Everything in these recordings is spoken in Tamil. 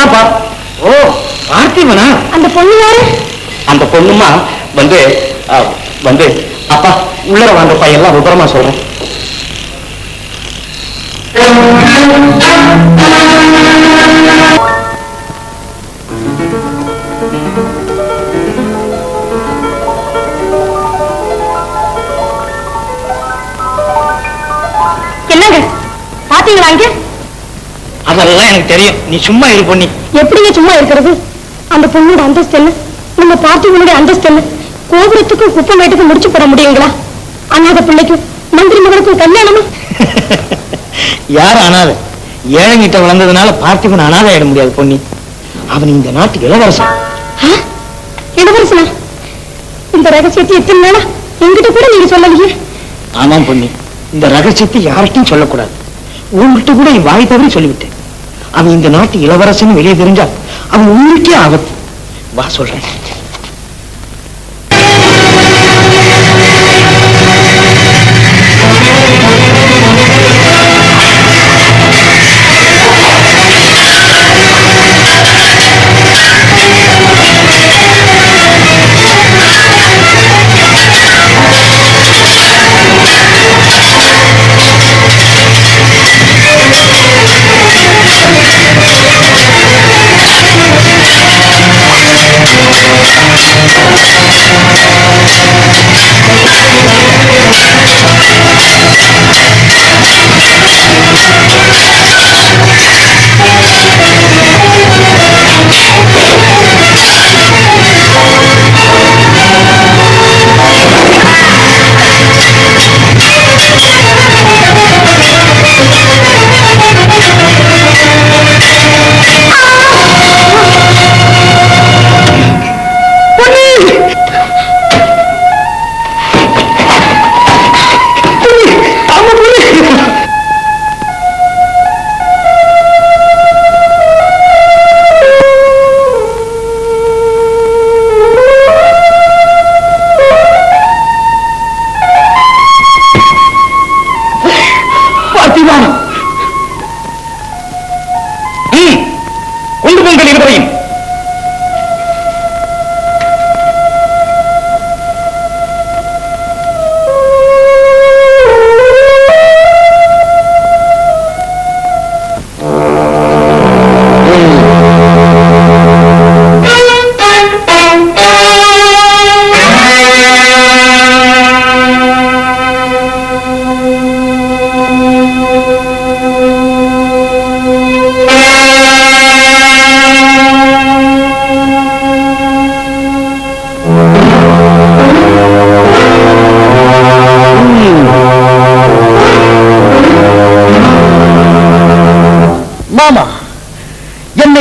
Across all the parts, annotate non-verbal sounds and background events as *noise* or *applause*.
பார்த்திபன் தான் பா. ஓ பார்த்திபனா? அந்த பொண்ணு யாரு? அந்த பொண்ணுமா வந்து வந்து அப்பா உள்ளர வாங்க பையெல்லாம் விவரமா சொல்றேன். அதெல்லாம் எனக்கு தெரியும். நீ சும்மா இரு பொண்ணி எப்படிங்க சும்மா இருக்கிறது? அந்த பொண்ணோட அந்தஸ்து என்ன? நம்ம பார்ட்டிகளுடைய அந்தஸ்து என்ன? கோபுரத்துக்கும் குப்பமேட்டுக்கும் முடிச்சு போட முடியுங்களா? அனாத பிள்ளைக்கும் மந்திரி மகனுக்கும் கல்யாணமா? *laughs* யார் அனாதை? ஏழைங்கிட்ட வளர்ந்ததுனால பார்த்திபன் அனாதை ஆயிட முடியாது பொன்னி. அவன் இந்த நாட்டுக்கு இளவரசன்? இளவரசனா? இந்த ரகசியத்தை எத்தனை நாளா என்கிட்ட கூட நீங்க சொல்லலையே? ஆமாம் பொன்னி. இந்த ரகசியத்தை யார்கிட்டையும் சொல்லக்கூடாது. உங்கள்கிட்ட கூட என் வாய் தவறி சொல்லிவிட்டேன். அவன் இந்த நாட்டு இளவரசன் வெளியே தெரிஞ்சால் அவன் உங்களுக்கே ஆபத்து. வா சொல்றேன்.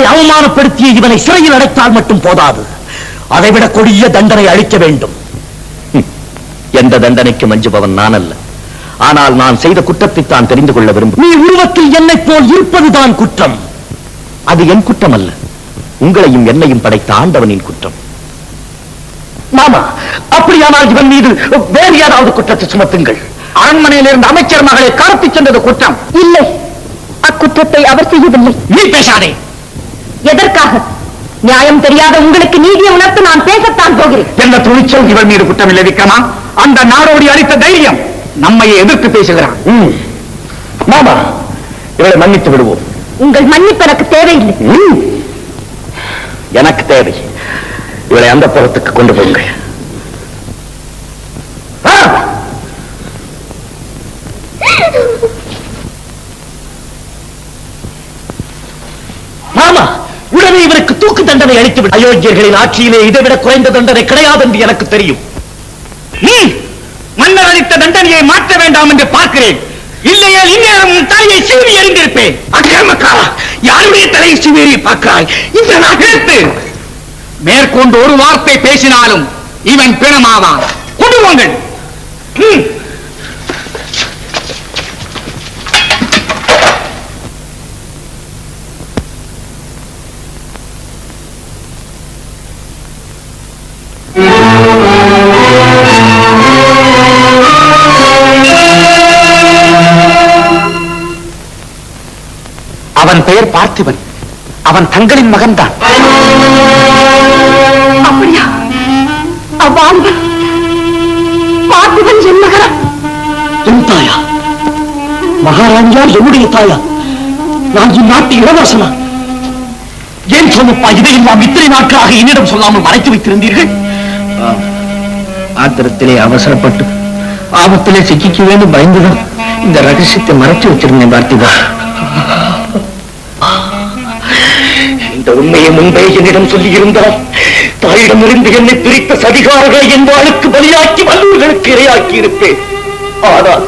அவமானப்படுத்திய இவனை சிறையில் அடைத்தால் மட்டும் போதாது. அதைவிட கொடிய தண்டனை அளிக்க வேண்டும். எந்த தண்டனைக்கு மஞ்சுபவன் நான் அல்ல ஆனால் நான் செய்த குற்றத்தை தான் தெரிந்து கொள்ள விரும்பும் நீ உருவத்தில் என்னைப் போல் இருப்பதுதான் குற்றம். அது என் குற்றம் அல்ல உங்களையும் என்னையும் படைத்த ஆண்டவனின் குற்றம். மாமா அப்படியானால் இவன் மீது வேறு ஏதாவது குற்றத்தை சுமத்துங்கள். அரண்மனையில் இருந்த அமைச்சர் மகளை கடத்திச் சென்றது குற்றம். இல்லை. அக்குற்றத்தை அவர் செய்யவில்லை. நீ பேசாதே. எதற்காக? நியாயம் தெரியாத உங்களுக்கு நீதியை உணர்த்து நான் பேசத்தான் போகிறேன். என்ற துணிச்சல் இவள் மீது குற்றம் இல்லை விக்ரமா? அந்த நாடோடி அளித்த தைரியம் நம்மையே எதிர்த்து பேசுகிறான். மாமா இவளை மன்னித்து விடுவோம். உங்கள் மன்னிப்பு எனக்கு தேவையில்லை. எனக்கு தேவை. இவளை அந்த புறத்துக்கு கொண்டு போங்க தூக்கு தண்டனை அளித்து அயோக்கியர்களின் ஆட்சியிலே இதைவிட குறைந்த தண்டனை கிடையாது என்று எனக்கு தெரியும். நீ மன்னர் அளித்த தண்டனையை மாற்ற வேண்டாம் என்று பார்க்கிறேன். இல்லையே இந்நேரம் தலையை சீவி எறிந்திருப்பேன். அக்கிரமக்காரா யாருடைய தலையை சீவி பார்க்கிறாய்? இந்த நாட்டு மேற்கொண்டு ஒரு வார்த்தை பேசினாலும் இவன் பிணமாவான். கொண்டு அவன் பெயர் பார்த்திபன். அவன் தங்களின் மகன்தான். அப்படியா? அவ்வாழ்வன் பார்த்திபன் என் மகனா? என் தாயா? மகாராணியா என்னுடைய தாயா? நான் இந்நாட்டு இளவரசனா? ஏன் சொன்னப்பா இதையெல்லாம் இத்தனை நாட்களாக என்னிடம் சொல்லாமல் மறைத்து வைத்திருந்தீர்கள்? ஆத்திரத்திலே அவசரப்பட்டு ஆபத்திலே சிக்கிக்க வேண்டும் பயந்துதான் இந்த ரகசியத்தை மறைச்சு வச்சிருந்தேன் பார்த்திபா. இந்த உண்மையை முன்பே என்னிடம் சொல்லி இருந்தால் தாயிடமிருந்து என்னை பிரித்த சதிகாரர்களை என் வாழ்க்கு பலியாக்கி வல்லூர்களுக்கு இரையாக்கி இருப்பேன் ஆனால்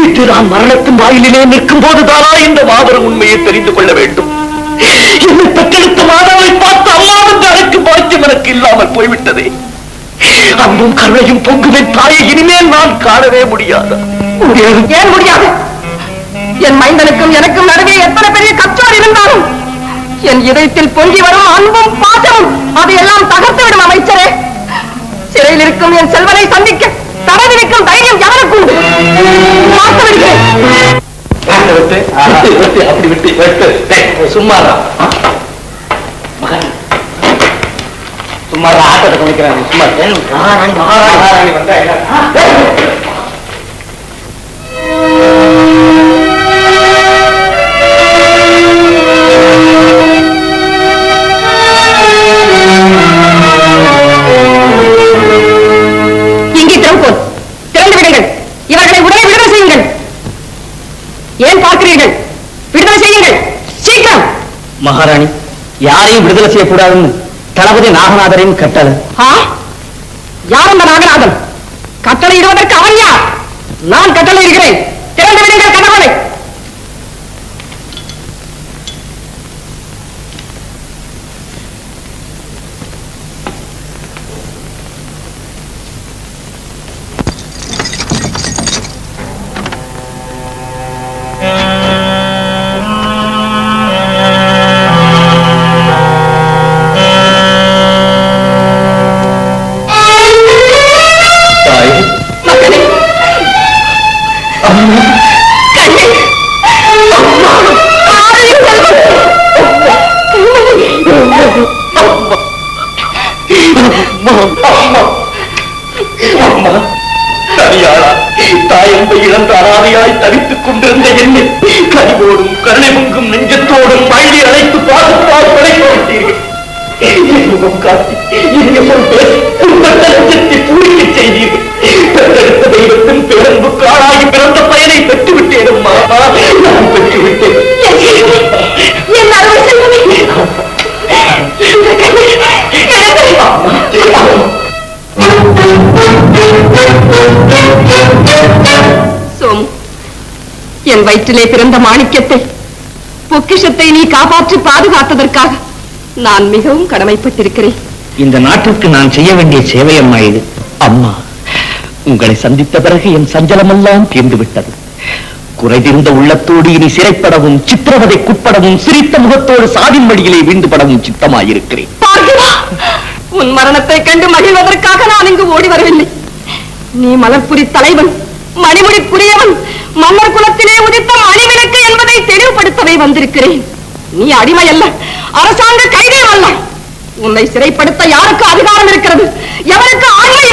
இன்று நான் மரணத்தின் வாயிலே நிற்கும் போதுதானா இந்த மாபெரும் உண்மையை தெரிந்து கொள்ள வேண்டும். என்னை பெற்றெடுத்த மாதாவை பார்த்து அம்மாவின் அழைக்கு பாக்கியம் எனக்கு இல்லாமல் போய்விட்டதே. அன்பும் கருணையும் பொங்குவின் தாயை இனிமேல் நான் காணவே முடியாது. முடியாது ஏன் முடியாது? என் மைந்தனுக்கும் எனக்கும் நடுவே எத்தனை பெரிய கற்றார் இருந்தாலும் என் இதயத்தில் பொங்கி வரும் அன்பும் பாசமும் அதையெல்லாம் தகர்த்து விடும் அமைச்சரே. சிறையில் இருக்கும் என் செல்வனை சந்திக்க தடை தைரியம் யாருக்கு உண்டு? பார்த்து விடுகிறேன் விட்டு, அப்படி. மகன். சும்மாடா, ஆட்டத்தை கவனிக்கிறாங்க, சும்மா. மகாராணி, மகாராணி, மகாராணி வந்தா ஏன் பார்க்கிறீர்கள் விடுதலை செய்யுங்கள். சீக்கிரம். மகாராணி யாரையும் விடுதலை செய்யக்கூடாதுன்னு தளபதி நாகநாதரின் கட்டளை. ஆ? யார் அந்த நாகநாதன்? கட்டளை இடுவதற்கு அவன் யார்? நான் கட்டளை இருக்கிறேன் திறந்து விடுங்கள் கதவுகளை தனியாளா தாயம்பை இழந்த அனாதையாய் தவித்துக் கொண்டிருந்த என்னை கனிவோடும் கருணை பொங்கும் நெஞ்சத்தோடும் பள்ளி அழைத்து பாதுகாப்பாக படைத்து விட்டீர்கள். முகம் காட்டி இனிய சொல் பேசி நெஞ்சத்தை பூரிக்க செய்தீர்கள். பெற்றெடுத்த தெய்வத்தின் பேரன்பு காளாகி பிறந்த பயனை பெற்று விட்டேன் அம்மா நான் பெற்று வயிற்றிலே பிறந்த மாணிக்கத்தை பொக்கிஷத்தை நீ காப்பாற்றி பாதுகாத்ததற்காக நான் மிகவும் கடமைப்பட்டிருக்கிறேன். இந்த நாட்டிற்கு நான் செய்ய வேண்டிய சேவை அம்மா இது. அம்மா உங்களை சந்தித்த பிறகு என் சஞ்சலமெல்லாம் தீர்ந்து விட்டது குறைதிருந்த உள்ளத்தோடு இனி சிறைப்படவும் சித்திரவதைக்குட்படவும் சிரித்த முகத்தோடு சாதின் வழியிலே வீண்டுபடவும் சித்தமாயிருக்கிறேன். உன் மரணத்தை கண்டு மகிழ்வதற்காக நான் இங்கு ஓடி வரவில்லை. நீ மலர்புரி தலைவன் மணிமுடி புரியவன் மன்னர் குலத்திலே உதித்த அணிவிளக்கு என்பதை தெளிவுபடுத்தவே வந்திருக்கிறேன். நீ அடிமை அல்ல அரசாங்க கைதே அல்ல. உன்னை சிறைப்படுத்த யாருக்கு அதிகாரம் இருக்கிறது? எவருக்கு ஆண்மை